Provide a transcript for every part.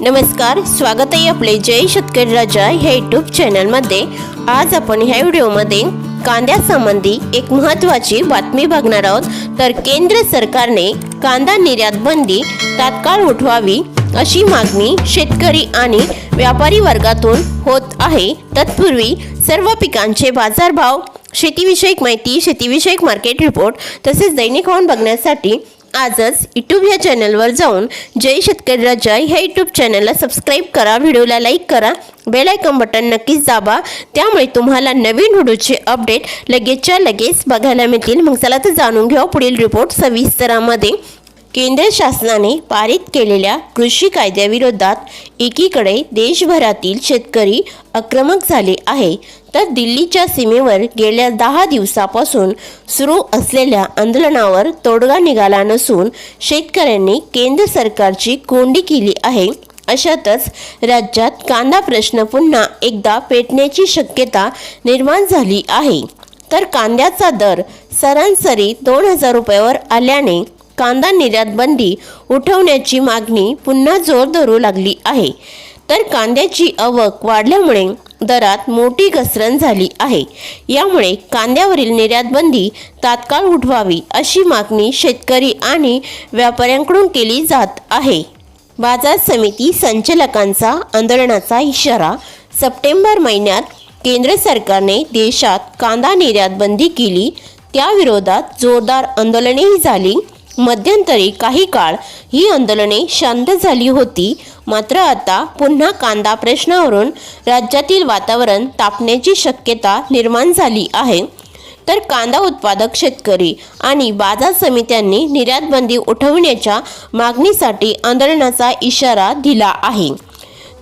नमस्कार स्वागत आहे आपले जय शेतकरी राजा ह्या यूट्यूब चॅनलमध्ये आज आपण ह्या व्हिडिओमध्ये कांद्यासंबंधी एक महत्त्वाची बातमी बघणार आहोत. तर केंद्र सरकारने कांदा निर्यात बंदी तात्काळ उठवावी अशी मागणी शेतकरी आणि व्यापारी वर्गातून होत आहे. तत्पूर्वी सर्व पिकांचे बाजारभाव शेतीविषयक माहिती शेतीविषयक मार्केट रिपोर्ट तसेच दैनिक हवामान बघण्यासाठी आजच यूट्यूब या चॅनलवर जाऊन जय शेतकरी राजा ह्या यूट्यूब चॅनलला सबस्क्राईब करा व्हिडिओला लाईक करा बेल आयकॉन बटन नक्कीच दाबा. त्यामुळे तुम्हाला नवीन व्हिडिओचे अपडेट लगेचच्या लगेच बघायला मिळतील. मग चला तर जाणून घेऊ पुढील रिपोर्ट सविस्तरामध्ये. केंद्र शासनाने पारित केलेल्या कृषी कायद्याविरोधात एकीकडे देशभरातील शेतकरी आक्रमक झाले आहे तर दिल्लीच्या सीमेवर गेल्या दहा दिवसापासून सुरू असलेल्या आंदोलनावर तोडगा निघाला नसून शेतकऱ्यांनी केंद्र सरकारची कोंडी केली आहे. अशातच राज्यात कांदा प्रश्न पुन्हा एकदा पेटण्याची शक्यता निर्माण झाली आहे. तर कांद्याचा दर सरासरी दोन हजार रुपयावर आल्याने कांदा निर्यात बंदी उठवण्याची मागणी पुन्हा जोर धरू लागली आहे. तर कांद्याची आवक वाढल्यामुळे दरात मोठी घसरण झाली आहे. यामुळे कांद्यावरील निर्यात बंदी तात्काळ उठवावी अशी मागणी शेतकरी आणि व्यापाऱ्यांकडून केली जात आहे. बाजार समिती संचालकांचा आंदोलनाचा इशारा सप्टेंबर महिन्यात केंद्र सरकारने देशात कांदा निर्यात बंदी केली. त्याविरोधात जोरदार आंदोलनेही झाली. मध्यंतरी काही काळ ही आंदोलने शांत झाली होती. मात्र आता पुन्हा कांदा प्रश्नावरून राज्यातील वातावरण तापण्याची शक्यता निर्माण झाली आहे. तर कांदा उत्पादक शेतकरी आणि बाजार समित्यांनी निर्यात बंदी उठवण्याच्या मागणीसाठी आंदोलनाचा इशारा दिला आहे.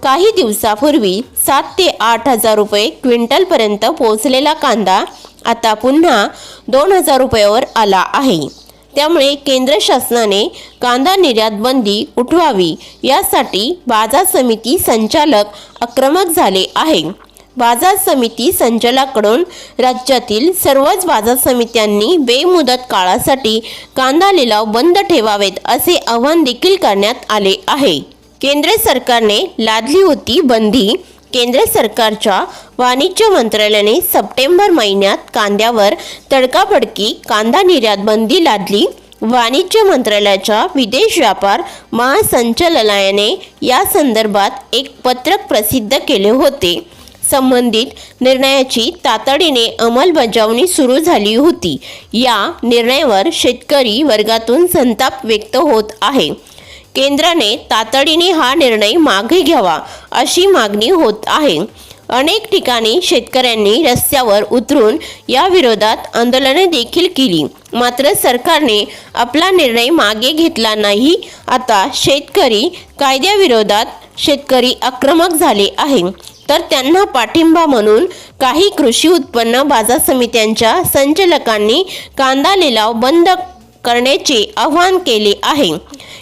काही दिवसापूर्वी सात ते आठ हजार रुपये क्विंटलपर्यंत पोहोचलेला कांदा आता पुन्हा दोन हजार रुपयावर आला आहे. त्यामुळे केंद्र शासनाने कांदा निर्यात बंदी उठवावी. यासाठी बाजार समिती संचालक आक्रमक झाले आहे. बाजार समिती संचालकाकडून राज्यातील सर्वच बाजार समित्यांनी बेमुदत काळासाठी कांदा लिलाव बंद ठेवावेत असे आवाहन देखील करण्यात आले आहे. केंद्र सरकारने लादली होती बंदी. केंद्र सरकारच्या वाणिज्य मंत्रालयाने सप्टेंबर महिन्यात कांद्यावर तडकाफडकी कांदा निर्यात बंदी लादली. वाणिज्य मंत्रालयाच्या विदेश व्यापार महासंचालनालयाने या संदर्भात एक पत्रक प्रसिद्ध केले होते. संबंधित निर्णयाची तातडीने अंमलबजावणी सुरू झाली होती. या निर्णयावर शेतकरी वर्गातून संताप व्यक्त होत आहे. केंद्राने तातडीने हा निर्णय मागे घ्यावा अशी मागणी होत आहे. अनेक ठिकाणी शेतकऱ्यांनी रस्त्यावर उतरून या विरोधात आंदोलने देखील केली. मात्र सरकारने आपला निर्णय मागे घेतला नाही. आता शेतकरी कायद्याविरोधात शेतकरी आक्रमक झाले आहे. तर त्यांना पाठिंबा म्हणून काही कृषी उत्पन्न बाजार समित्यांच्या संचालकांनी कांदा लिलाव बंद करण्याचे आवाहन केले आहे.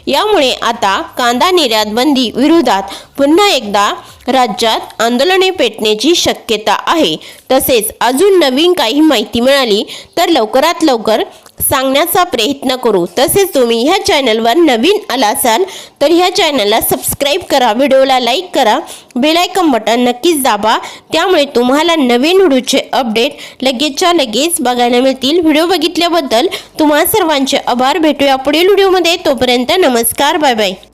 यामुळे आता कांदा निर्यात बंदी विरोधात पुन्हा एकदा राज्यात आंदोलने पेटण्याची शक्यता आहे. तसेच अजून नवीन काही माहिती मिळाली तर लवकरात लवकर सांगण्याचा प्रयत्न करू. तसेच तुम्ही ह्या चॅनलवर नवीन आला असाल तर ह्या चॅनलला सबस्क्राईब करा व्हिडिओला लाईक करा बेलायकन बटन नक्कीच दाबा. त्यामुळे तुम्हाला नवीन व्हिडिओचे अपडेट लगेचच्या लगेच बघायला मिळतील. व्हिडिओ बघितल्याबद्दल तुम्हा सर्वांचे आभार. भेटूया पुढील व्हिडिओमध्ये. तोपर्यंत नमस्कार. Bye bye.